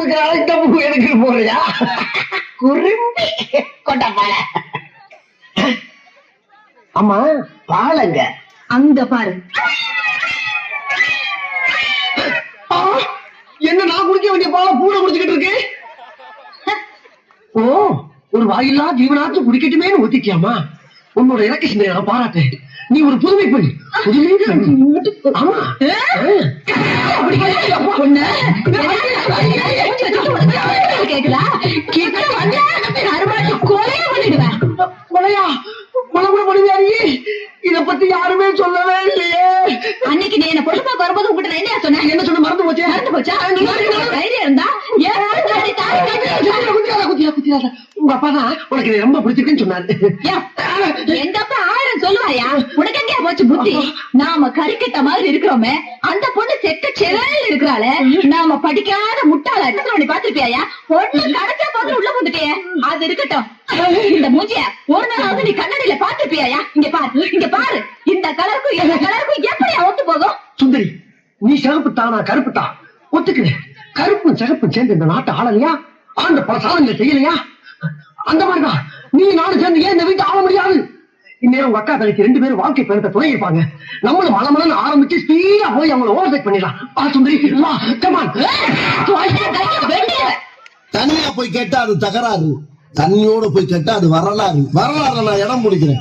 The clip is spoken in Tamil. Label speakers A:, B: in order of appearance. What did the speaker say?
A: இருக்கிறாள் இந்த பூ எதுக்கு போறியா? குறும்பி கொண்ட பால. ஆமா. பாலங்க.
B: அங்க பாரு.
A: என்ன நான் குடிக்க வேண்டிய பாலை பூனை குடிச்சுக்கிட்டு இருக்கு? ஓ ஒரு வாயில்லா ஜீவனாச்சும் குடிக்கட்டுமே ஒத்திக்கியாமா உன்னோட இறக்க சிந்தையை நான் பாராட்டேன். நீ ஒரு புதுமை பெண். புதுமை ஆமா.
B: கேக்குதா கிட்ட வந்தா அறுபது கொலைய பண்ணிடுவேன்
A: கொலையா பண்ணுவியா நீ இத பத்தி யாருமே சொல்லவே இல்லையே
B: அன்னைக்கு நீ என்ன பொழுப்பா வரும்போது உங்ககிட்ட நான் என்ன சொன்னேன்
A: என்ன சொன்ன மறந்து போச்சே?
B: மறந்து போச்சா? தைரியம் இருந்தா
A: உங்க அப்பா தான் உனக்கு இது ரொம்ப பிடிச்சிருக்குன்னு சொன்னாரு.
B: எங்க அப்பா ஆயிரம் சொல்லுவாயா? உனக்கு எங்கேயா போச்சு புத்தி? நாம கறிக்கட்ட மாதிரி இருக்கிறோமே அந்த பொண்ணு செக்க செலவில் இருக்கிறாளே நாம படிக்காத முட்டாள எத்தனை மணி பாத்திருப்பியாயா பொண்ணு கடைச்சா போது உள்ள வந்துட்டியே. அது இருக்கட்டும். இந்த மூஞ்சிய ஒரு நாளாவது நீ கண்ணாடியில பாத்திருப்பியாயா இங்க பாரு இங்க பாரு. இந்த கலருக்கும் இந்த கலருக்கும் எப்படி ஒத்து போகும்?
A: சுந்தரி நீ சிகப்பு தானா? கருப்பு தான். ஒத்துக்கிறேன் கருப்பும் சிகப்பும் சேர்ந்து இந்த நாட்டை ஆளலையா? ஆண்ட பல நீ செய்யலையா? அந்த மாதிரிதான். நீ நானும் சேர்ந்து ஏன் இந்த வீட்டை ஆள முடியாது? இந்நேரம் உங்க அக்கா தலைக்கு ரெண்டு பேரும் வாழ்க்கை பயணத்தை துணை இருப்பாங்க நம்மளும் மலமலன்னு ஆரம்பிச்சு ஸ்பீடா போய் அவங்கள ஓவர்டேக் பண்ணிடலாம். பா சுந்தரி. வா கமான்
C: தனியா போய் கேட்டா அது தகராறு. தண்ணியோட போய் கேட்டா அது வரலாறு. வரலாறு நான் இடம் பிடிக்கிறேன்.